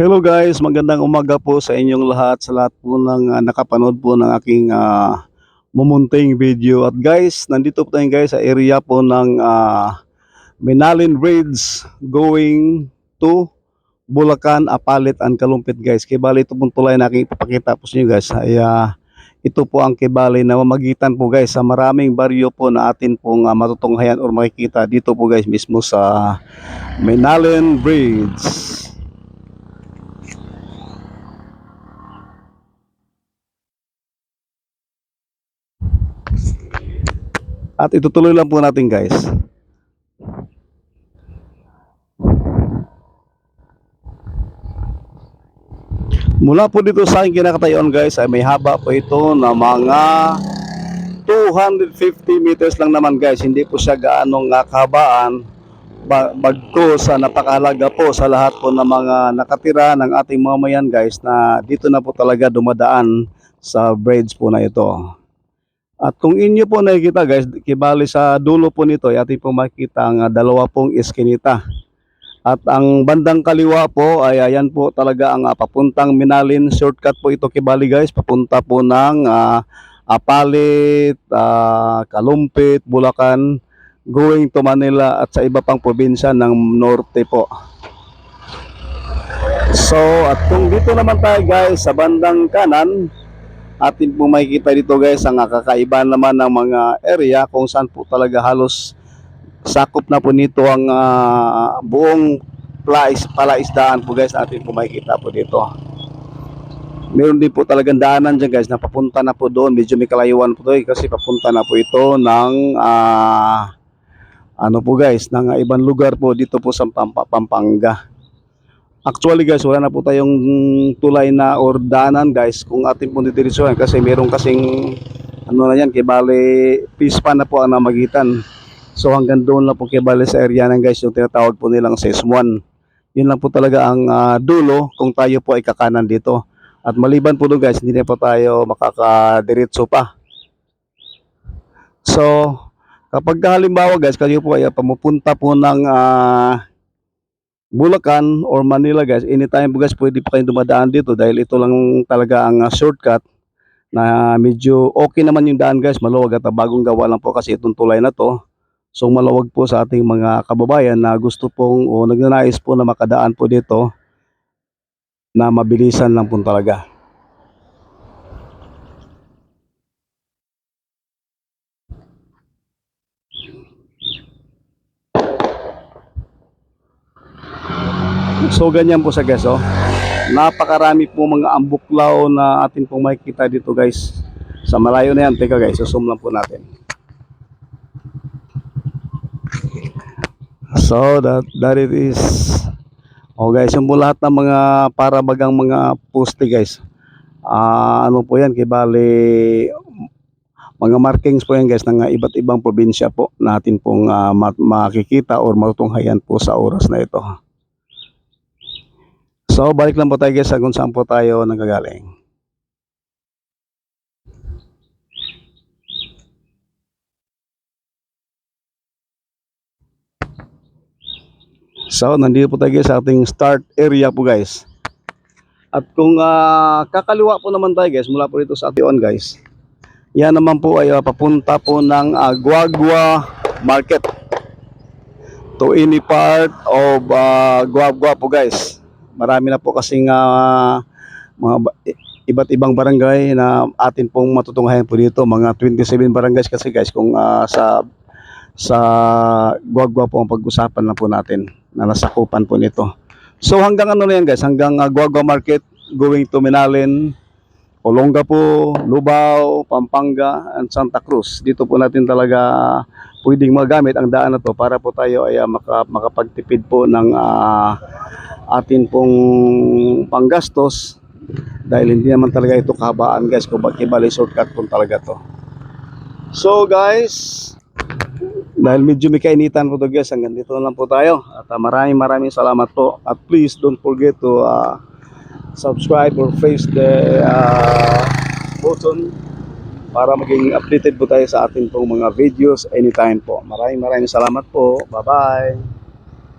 Hello guys, magandang umaga po sa inyong lahat, sa lahat po ng ah, nakapanood po ng aking ah, mumunting video. At guys, nandito po tayo guys sa area po ng ah, Menalin Bridge going to Bulacan, Apalit, and Kalumpit guys. Kaya bali ito pong tulay na aking ipapakita po sa inyo guys. Ay, ah, ito po ang kibali na mamagitan po guys sa maraming baryo po na atin pong ah, matutunghayan or makikita dito po guys mismo sa Menalin Bridge. At itutuloy lang po natin guys. Mula po dito sa aking kinakatayon guys ay may haba po ito na mga 250 meters lang naman guys. Hindi po siya gaanong kahabaan. Ba- bagko sa napakalaga po sa lahat po ng mga nakatira ng ating mamayan guys na dito na po talaga dumadaan sa bridge po na ito. At kung inyo po nakikita guys, kibali sa dulo po nito, ay ating po makikita ang ah, dalawa pong iskinita. At ang bandang kaliwa po ay ayan po talaga ang ah, papuntang Minalin. Shortcut po ito kibali guys, papunta po ng ah, Apalit, ah, Kalumpit, Bulacan, going to Manila at sa iba pang probinsya ng norte po. So, at kung dito naman tayo guys sa bandang kanan, atin po makikita dito guys ang kakaiba naman ng mga area kung saan po talaga halos sakop na po nito ang ah, buong plais, palaisdaan po guys atin po makikita po dito. Meron din po talagang daanan dyan guys na papunta na po doon. Medyo may kalayuan po to eh, kasi papunta na po ito ng ah, ano po guys, ng ibang lugar po dito po sa Pampa- Pampanga. Actually guys, wala na po tayong tulay na or daanan guys kung ating pong didiretsuhan kasi meron kasing ano na yan, kibali pispa na po ang namagitan. So hanggang doon lang po kibali sa area ng guys yung tinatawag po nilang SES1. Yun lang po talaga ang ah, dulo kung tayo po ay kakanan dito. At maliban po doon guys, hindi na po tayo makakadiretso pa. So, kapag halimbawa guys, kayo po ay pamupunta po ng ah, Bulacan or Manila guys, anytime guys pwede po kayong dumadaan dito dahil ito lang talaga ang ah, shortcut na medyo okay naman yung daan guys, maluwag at bagong gawa lang po kasi itong tulay na to. So maluwag po sa ating mga kababayan na gusto pong o nagnanais po na makadaan po dito na mabilisan lang po talaga. So ganyan po sa guys oh. Napakarami po mga ambuklaw na atin pong makikita dito guys. Sa malayo na yan, teka guys, zoom lang po natin. So that that it is Oh guys, yung po lahat ng mga para bagang mga poste guys. Ah, ano po yan, kibali mga markings po yan guys ng iba't ibang probinsya po natin pong ma- makikita or matutunghayan po sa oras na ito. So, balik lang po tayo guys sa kung saan po tayo nagagaling. So, nandito po tayo guys sa ating start area po guys. At kung ah, kakaliwa po naman tayo guys, mula po dito sa Ation guys. Yan naman po ay ah, papunta po ng ah, Guagua Market. To any part of uh, Guagua po guys marami na po kasing ah, mga iba't ibang barangay na atin pong matutunghayan po dito. Mga 27 barangays kasi guys kung ah, sa sa Guagua po ang pag-usapan na po natin na nasakupan po nito. So hanggang ano na yan guys, hanggang ah, Guagua Market going to Minalin, Olongapo, Lubao, Pampanga, and Santa Cruz. Dito po natin talaga pwedeng magamit ang daan na to para po tayo ay ah, maka, makapagtipid po ng ah, atin pong panggastos. Dahil hindi naman talaga ito kahabaan guys kung bakit bali shortcut po talaga to. So guys dahil medyo may kainitan po to guys hanggang dito na lang po tayo. At ah, maraming maraming salamat po. At please don't forget to ah, subscribe or face the ah, button para maging updated po tayo sa ating pong mga videos anytime po. Maraming maraming salamat po. Bye bye